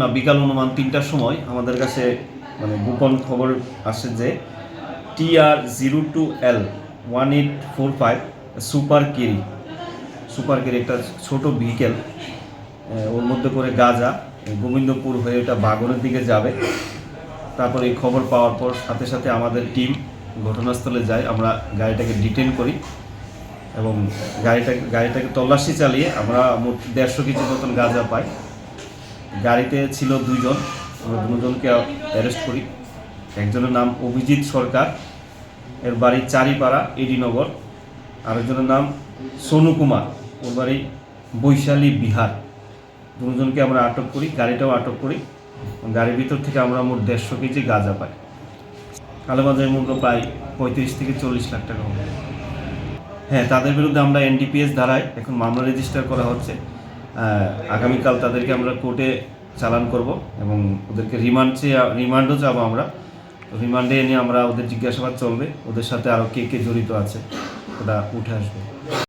না বিকাল অনুমান তিনটার সময় আমাদের কাছে মানে গোপন খবর আসে যে TR zero two L one eight four five Super Carry Super Carry একটা ছোট ভেহিকেল ওর মধ্যে করে গাজা, গোবিন্দপুর হয়ে ওটা বাগনের দিকে যাবে। তারপর এই খবর পাওয়ার পর সাথে সাথে আমাদের টিম ঘটনাস্থলে যায়, আমরা গাড়িটাকে ডিটেন করি এবং গাড়িটা, গাড়িটাকে তল্লাশি চালিয়ে আমরা মোট দেড়শো কেজি মতন গাঁজা পাই। গাড়িতে ছিল দুইজন। আমরা দুজনকে অ্যারেস্ট করি। একজনের নাম অভিজিৎ সরকার, এর বাড়ি চারিপাড়া এডিনগর আরেকজনের নাম সোনু কুমার, ওর বাড়ি বৈশালী বিহার। দুজনকে আমরা আটক করি, গাড়িটাও আটক করি। গাড়ির ভিতর থেকে আমরা মোট দেড়শো কেজি গাঁজা পাই। কালোবাজারের মূল্য প্রায় পঁয়ত্রিশ থেকে চল্লিশ লাখ টাকা হবে। হ্যাঁ তাদের বিরুদ্ধে আমরা এনডিপিএস ধারায় এখন মামলা রেজিস্টার করা হচ্ছে। আগামীকাল তাদেরকে আমরা কোর্টে চালান করব এবং ওদেরকে রিমান্ড চেয়ে, রিমান্ডও যাব আমরা। রিমান্ডে এনে আমরা ওদের জিজ্ঞাসাবাদ চলবে। ওদের সাথে আরও কে কে জড়িত আছে, ওটা উঠে আসবে।